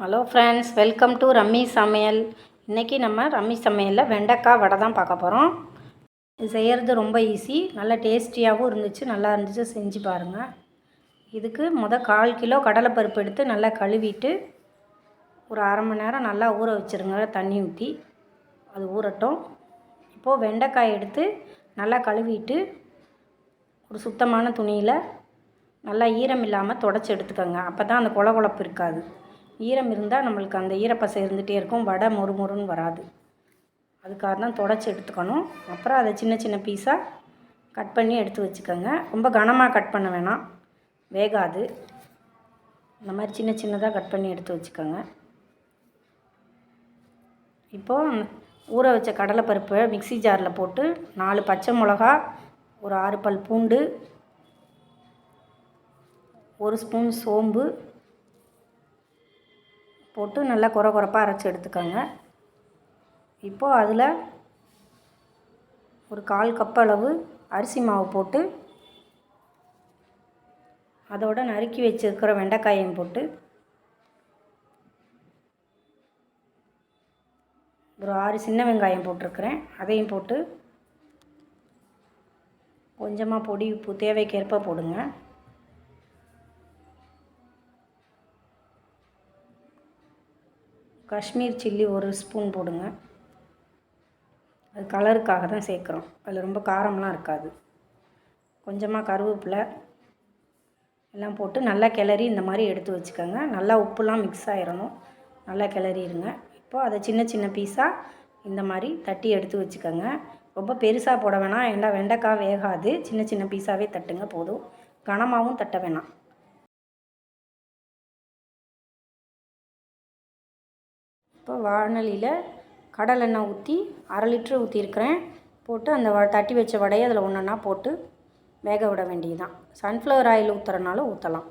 Hello friends welcome to Rammi சமையல் இன்றைக்கி நம்ம ரம்மி சமையலில் வெண்டைக்காய் வடை தான் பார்க்க போகிறோம் இது செய்கிறது ரொம்ப ஈஸி நல்லா டேஸ்டியாகவும் இருந்துச்சு. நல்லா இருந்துச்சு. செஞ்சு பாருங்கள் இதுக்கு முத கால் கிலோ கடலைப்பருப்பு எடுத்து நல்லா கழுவிட்டு ஒரு அரை மணி நேரம் நல்லா ஊற வச்சுருங்க. தண்ணி ஊற்றி அது ஊறட்டும். இப்போது வெண்டைக்காய் எடுத்து நல்லா கழுவிட்டு ஒரு சுத்தமான துணியில் நல்லா ஈரம் இல்லாமல் தொடச்சி எடுத்துக்கோங்க. அப்போ தான் அந்த குழ குழப்பு இருக்காது. ஈரம் இருந்தால் நம்மளுக்கு அந்த ஈரப்பசை இருந்துகிட்டே இருக்கும். வடை மொறு மொறுன்னு வராது. அதுக்காக தான் தொடச்சி எடுத்துக்கணும். அப்புறம் அதை சின்ன சின்ன பீஸாக கட் பண்ணி எடுத்து வச்சுக்கோங்க. ரொம்ப கனமாக கட் பண்ண வேணாம். வேகாது. இந்த மாதிரி சின்ன சின்னதாக கட் பண்ணி எடுத்து வச்சுக்கோங்க. இப்போது ஊற வச்ச கடலைப்பருப்பை மிக்ஸி ஜாரில் போட்டு நாலு பச்சை மிளகா ஒரு ஆறு பல் பூண்டு ஒரு ஸ்பூன் சோம்பு போட்டு நல்லா குறை குறைப்பாக அரைச்சி எடுத்துக்கோங்க. இப்போது அதில் ஒரு கால் கப் அளவு அரிசி மாவு போட்டு அதோட நறுக்கி வச்சிருக்கிற வெண்டைக்காயும் போட்டு ஒரு ஆறு சின்ன வெங்காயம் போட்டிருக்கிறேன். அதையும் போட்டு கொஞ்சமாக பொடி உப்பு தேவைக்கேற்ப போடுங்க. காஷ்மீர் சில்லி ஒரு ஸ்பூன் போடுங்க. அது கலருக்காக தான் சேர்க்குறோம். அதில் ரொம்ப காரம்லாம் இருக்காது. கொஞ்சமாக கருவேப்பிலை எல்லாம் போட்டு நல்லா கிளறி இந்த மாதிரி எடுத்து வச்சுக்கோங்க. நல்லா உப்புலாம் மிக்ஸ் ஆகிடணும் நல்லா கிளறிடுங்க. இப்போது அதை சின்ன சின்ன பீஸாக இந்த மாதிரி தட்டி எடுத்து வச்சுக்கோங்க. ரொம்ப பெருசாக போட வேணாம். ஏன்னா வெண்டைக்காய் வேகாது. சின்ன சின்ன பீஸாகவே தட்டுங்க போதும். கனமாகவும் தட்ட வேணாம். இப்போ வானலியில் கடலெண்ணெய் ஊற்றி அரை லிட்ரு ஊற்றிருக்கிறேன் போட்டு அந்த வ தட்டி வச்ச வடையை அதில் ஒன்றா போட்டு வேக விட வேண்டியதுதான். சன்ஃப்ளவர் ஆயில் ஊற்றுறனால ஊற்றலாம்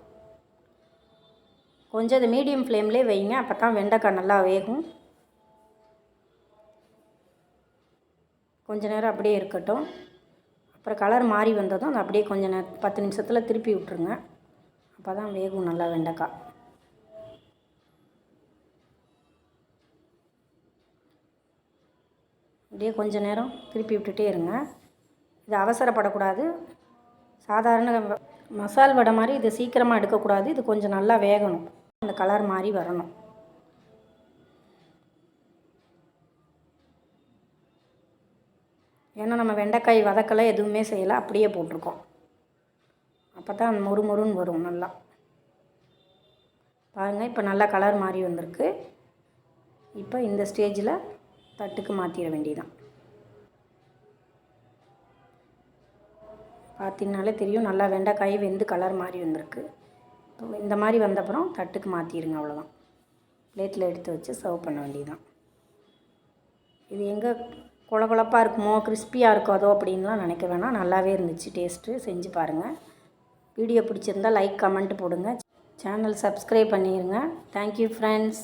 கொஞ்சம் அது மீடியம் ஃப்ளேம்லேயே வைங்க அப்போ தான் வெண்டைக்காய் நல்லா வேகும். கொஞ்ச நேரம் அப்படியே இருக்கட்டும். அப்புறம் கலர் மாறி வந்ததும் அது அப்படியே கொஞ்சம் நேரம் பத்து நிமிஷத்தில் திருப்பி விட்ருங்க அப்போ தான் வேகும் நல்லா வெண்டைக்காய். அப்படியே கொஞ்ச நேரம் திருப்பி விட்டுட்டே இருங்க. இது அவசரப்படக்கூடாது. சாதாரண மசால் வடை மாதிரி இது சீக்கிரமாக எடுக்கக்கூடாது. இது கொஞ்சம் நல்லா வேகணும். அந்த கலர் மாதிரி வரணும். ஏன்னா நம்ம வெண்டைக்காய் வதக்கலை எதுவுமே செய்யலை. அப்படியே போட்டிருக்கோம். அப்போ தான் மொறு மொறுன்னு வரும் நல்லா. பாருங்கள் இப்போ நல்லா கலர் மாறி வந்திருக்கு. இப்போ இந்த ஸ்டேஜில் தட்டுக்கு மாற்றிட வேண்டியதான் பார்த்தீங்கனாலே தெரியும் நல்லா வெண்டைக்காய் வெந்து கலர் மாதிரி வந்திருக்கு. இந்த மாதிரி வந்தப்புறம் தட்டுக்கு மாற்றிடுங்க அவ்வளோதான் பிளேட்டில் எடுத்து வச்சு சர்வ் பண்ண வேண்டியதான் இது எங்கே குழகுழப்பாக இருக்குமோ கிறிஸ்பியாக இருக்காதோ அப்படின்லாம் நினைக்க வேணாம். நல்லாவே இருந்துச்சு டேஸ்ட்டு செஞ்சு பாருங்கள் வீடியோ பிடிச்சிருந்தால் லைக் கமெண்ட் போடுங்க. சேனல் சப்ஸ்கிரைப் பண்ணிடுங்க தேங்க்யூ ஃப்ரெண்ட்ஸ்